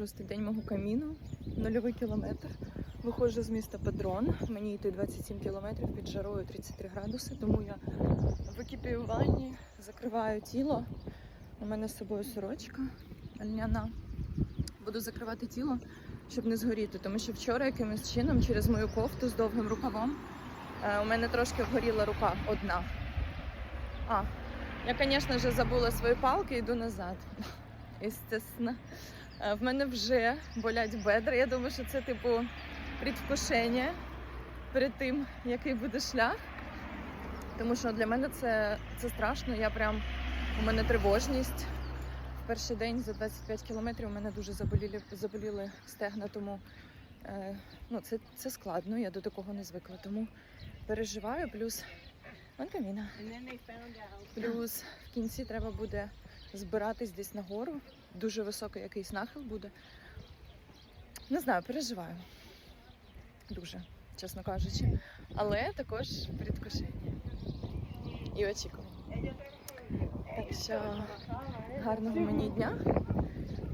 шостий день мого каміну, нульовий кілометр. Виходжу з міста Педрон. Мені йти 27 кілометрів під жарою 33 градуси, тому я в екіпіюванні закриваю тіло. У мене з собою сорочка льняна. Буду закривати тіло, щоб не згоріти, тому що вчора якимось чином через мою кофту з довгим рукавом е, у мене трошки вгоріла рука одна. А, я, звісно ж, забула свої палки, і йду назад. Естественно. Е, В мене вже болять бедра. Я думаю, що це типу предвкушення перед тим, який буде шлях. Тому що для мене це, це страшно. Я прям у мене тривожність. В перший день за 25 кілометрів у мене дуже заболіли, заболіли стегна, тому е, ну, це, це складно, я до такого не звикла. Тому переживаю, плюс out. Плюс в кінці треба буде збиратись десь нагору. Дуже високий якийсь нахил буде. Не знаю, переживаю. Дуже, чесно кажучи. Але також предвкушення. І очікування. Так що гарного мені дня.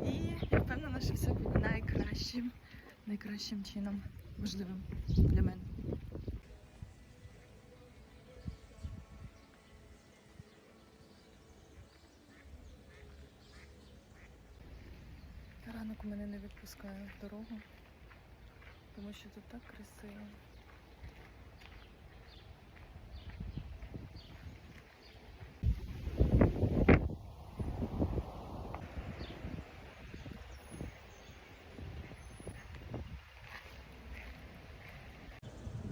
І я впевнена, що все буде найкращим, найкращим чином можливим для мене. Відпускає в дорогу, тому що тут так красиво.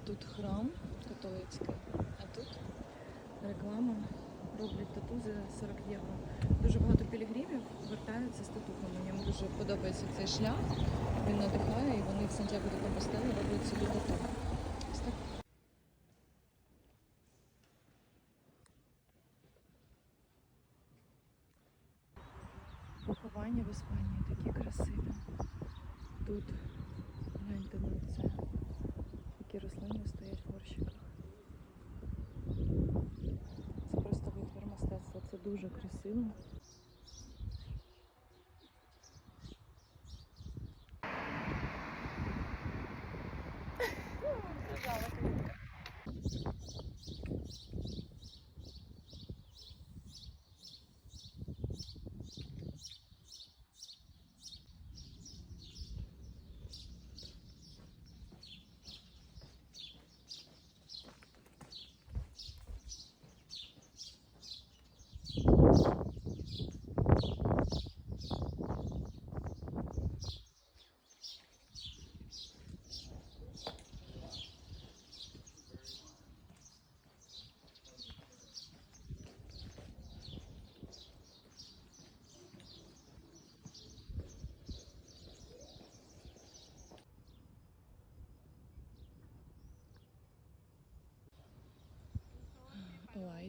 Тут храм католицький, а тут реклама роблять тату за 40 євро. Дуже багато пілігримів звертаються з татухами. Їм дуже подобається цей шлях. Він надихає, і вони в Сантьяго де Компостела роблять собі тату. Поховання в Іспанії такі красиві. Тут гляньте на це. Такі рослини стоять в горщиках. Це просто витвір мистецтва. Дуже красиво.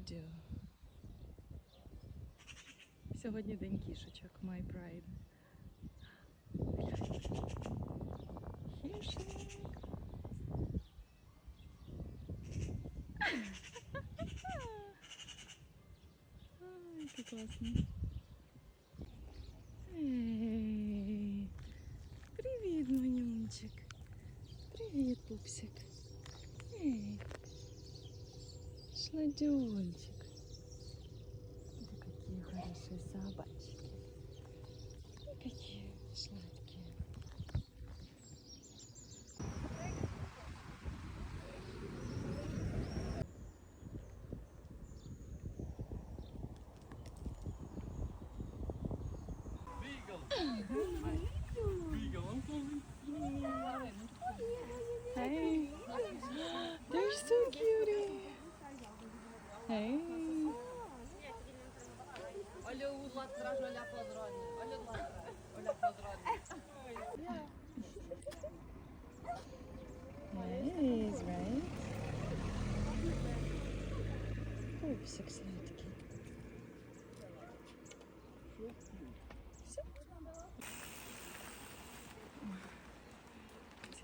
Do. Сьогодні день кішечок, my pride. Кішик. Ай, який класний. Ей, привіт, манюнчик. Привіт, пупсик. Ей. Шладюнчик. Да какие хорошие собачки. И какие сладкие.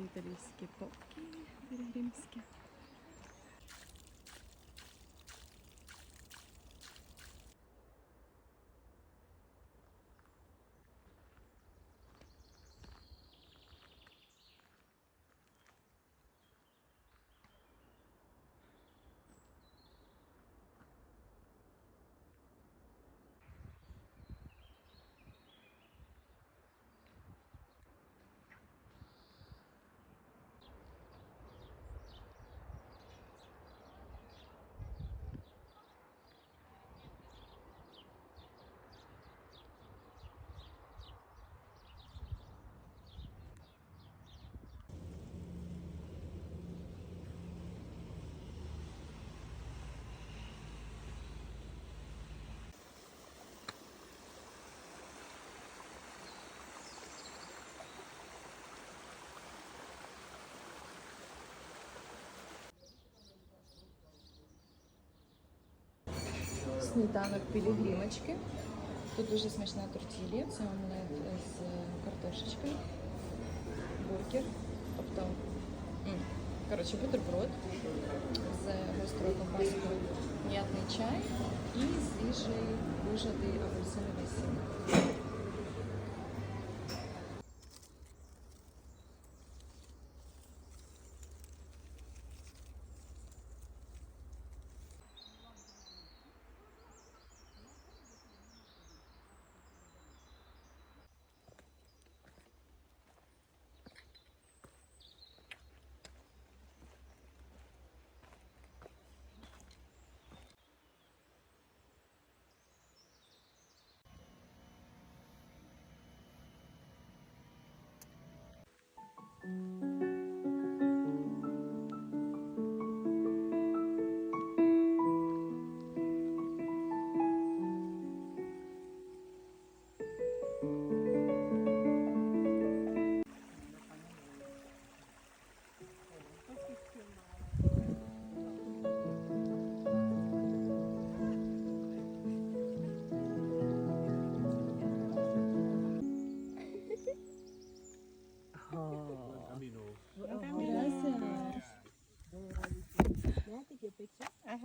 Італійські попки пілігримські. Сніданок пілігримочки. Тут дуже смачна тортілія, це омлет з картошечкою, бургер, тобто, коротше, бутерброд з гострою компаскою, м'ятний чай і свіжий вижатий апельсиновий сік. Música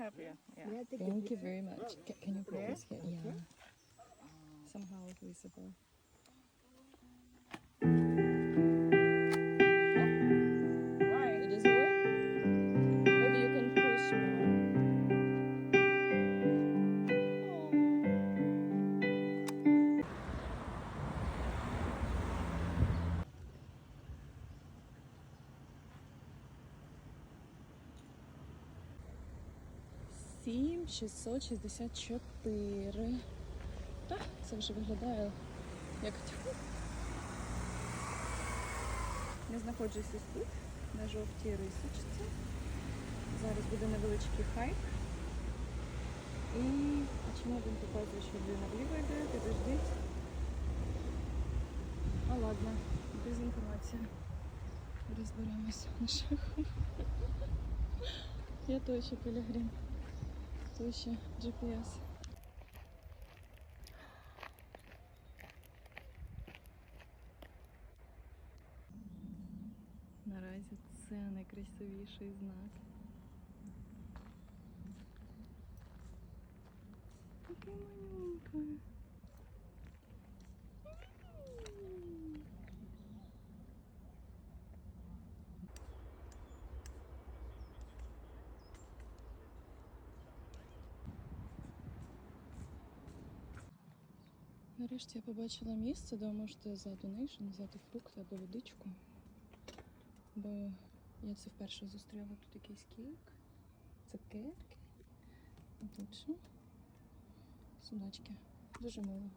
have, yeah. yeah. Thank you very much. Can you put this here? Yeah. Somehow visible. 664. Так, це вже виглядає як тьфу. Я знаходжуся тут, на жовтій рисочці. Зараз буде невеличкий хайк. І чому він показує, що ви наліво йде, підождіть. А ладно, дезінформація. Розберемось на шляху. Я той ще Той GPS. Наразі це найкрасивіший знак. Такий малюнка. Нарешті я побачила місце, де ви за донейшн взяти фрукти або водичку. Бо я це вперше зустріла тут якийсь кейк, цукерки. Тут що? Судачки. Дуже мило.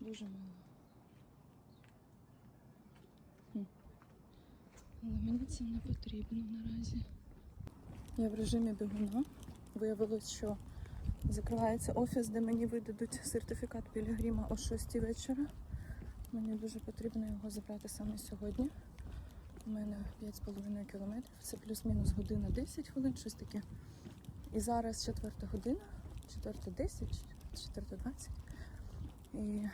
Дуже мило. Але мені це не потрібно наразі. Я в режимі бігуна. Виявилось, що закривається офіс, де мені видадуть сертифікат Пілігрима о 6 вечора. Мені дуже потрібно його забрати саме сьогодні. У мене 5,5 кілометрів, це плюс-мінус година 10 хвилин, щось таке. І зараз четверта година, 4.10, 4.20. І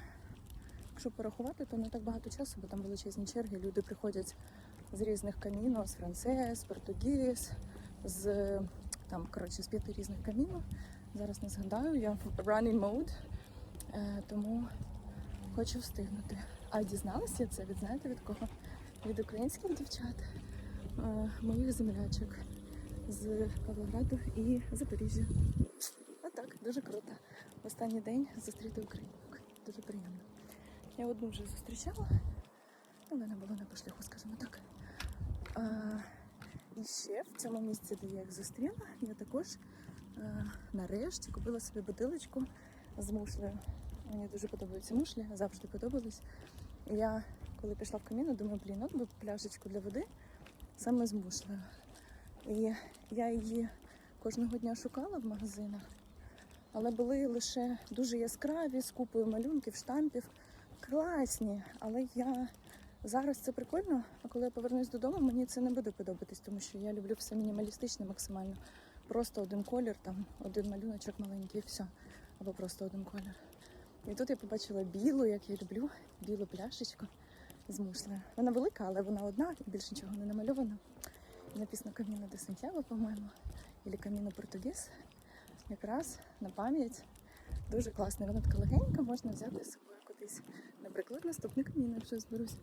якщо порахувати, то не так багато часу, бо там величезні черги. Люди приходять з різних камінів, з францез, португіз, з там, коротше, з п'яти різних камінів. Зараз не згадаю, я в running mode, е, тому хочу встигнути. А дізналася це від знаєте від кого? Від українських дівчат, е, моїх землячок з Павлограду і Запоріжжя. Отак, дуже круто. В останній день зустріти українок. Дуже приємно. Я одну вже зустрічала, але не було на пошляху, скажімо так. Е, і ще в цьому місці, де я їх зустріла, я також нарешті купила собі бутилочку з мушлею. Мені дуже подобаються мушлі, завжди подобались. Я, коли пішла в каміну, думаю, блін, от би пляшечку для води саме з мушлею. І я її кожного дня шукала в магазинах, але були лише дуже яскраві з купою малюнків, штампів. Класні, але я зараз це прикольно. А коли я повернусь додому, мені це не буде подобатись, тому що я люблю все мінімалістичне максимально. Просто один колір, там один малюночок маленький, все. Або просто один колір. І тут я побачила білу, як я люблю, білу пляшечку з мушлею. Вона велика, але вона одна більше нічого не намальовано. І написано Каміно де Сантьяго, по-моєму, або Каміно Португіс. Якраз на пам'ять. Дуже класна. Вона така легенька, можна взяти з собою кудись. Наприклад, наступний камін, якщо зберусь.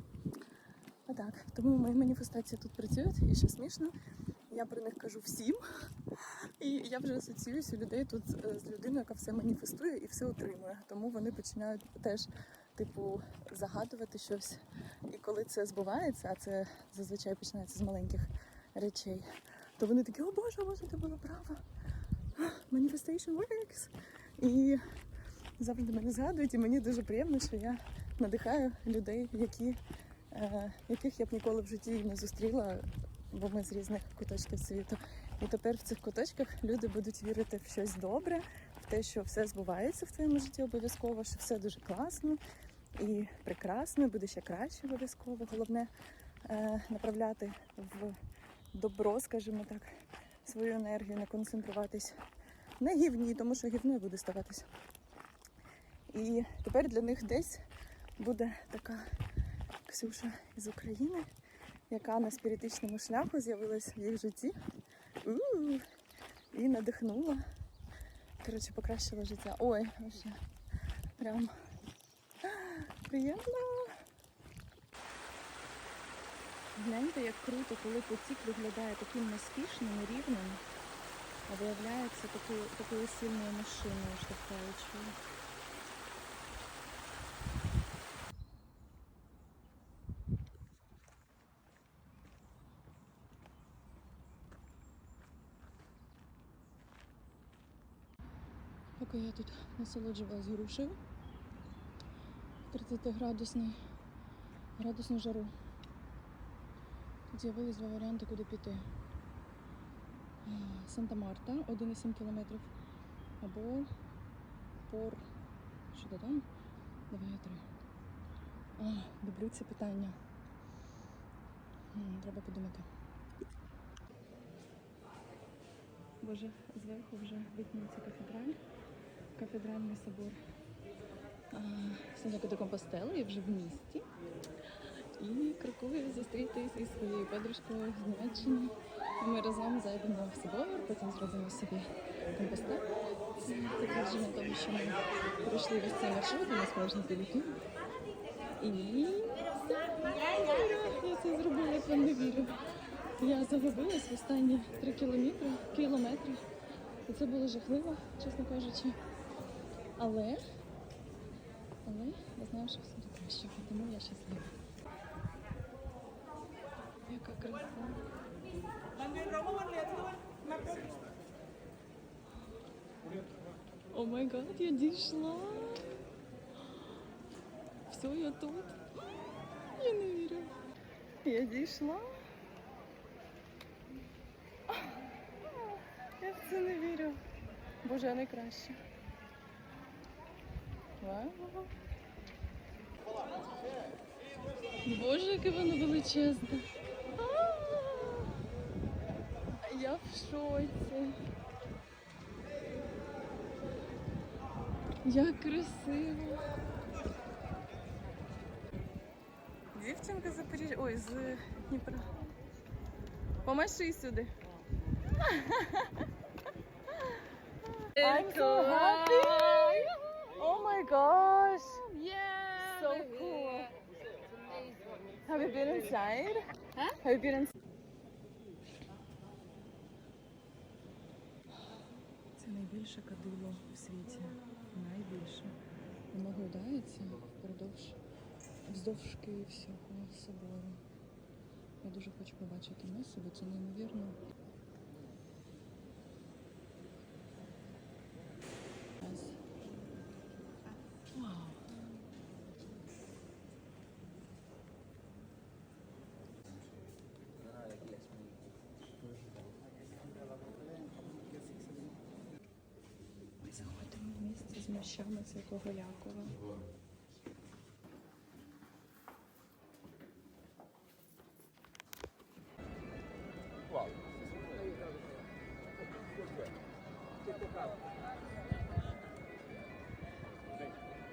Отак. Тому мої маніфестації тут працюють і що смішно. Я про них кажу всім. І я вже асоціююся людей тут е, з людиною, яка все маніфестує і все отримує. Тому вони починають теж, типу, загадувати щось. І коли це збувається, а це зазвичай починається з маленьких речей, то вони такі, о Боже, о Боже, ти була права. Manifestation works. І завжди мене згадують, і мені дуже приємно, що я надихаю людей, які, е, яких я б ніколи в житті не зустріла, бо ми з різних куточків світу. І тепер в цих куточках люди будуть вірити в щось добре, в те, що все збувається в твоєму житті обов'язково, що все дуже класно і прекрасно, і буде ще краще обов'язково. Головне е, направляти в добро, скажімо так, свою енергію, не концентруватись на гівні, тому що гівною буде ставатись. І тепер для них десь буде така Ксюша із України, яка на спіритичному шляху з'явилась в їх житті. І надихнула. Коротше, покращила життя. Ой, вообще, прям приємно. Гляньте, як круто, коли потік виглядає таким неспішним і рівним, а виявляється такою, такою сильною машиною штовхаючою. Я тут насолоджувалась грушею 30 градусний градусну жару. Тут з'явились два варіанти, куди піти. Санта-Марта 1,7 кілометрів. Або Пор. Що? Давай я три. Люблю це питання. Треба подумати. Боже, зверху вже видніється кафедраль. Кафедральний собор. Сьогодні до Компостели, я вже в місті. І крокую зустрітись із своєю подружкою з Німеччини. Ми разом зайдемо в собор, потім зробимо собі компостел. Це підтвердження того, що ми пройшли весь цей маршрут, у нас можна піліки. І я це зробила, як вам не вірю. Я загубилась в останні три кілометри, кілометри. І це було жахливо, чесно кажучи. Але, але я знаю, що все до кращого, тому я щаслива. Яка краса. О май гад, я дійшла. Все, я тут. Я не вірю. Я дійшла. Я в це не вірю. Боже, я найкраща. Вау. Боже, яке воно величезне. А! Я в шоці. Як красиво. Дівчинка з Запоріжжя. Ой, з Дніпра. Помаши сюди. I'm so happy. Oh my gosh. Yeah! So cool. Have you been inside? Huh? Have you been inside? Це найбільше кадило в світі. Найбільше. Воно гойдається впродовж вздовж Київського собору. Я дуже хочу побачити з мощами Святого Якова.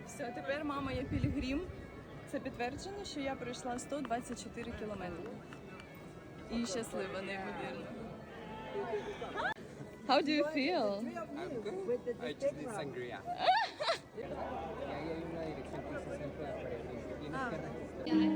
Все, тепер мама є пілігрім. Це підтверджено, що я пройшла 124 кілометри. І щаслива неймовірно. How do you feel? I'm good. I just need sangria. yeah, yeah, you know, it it's simple.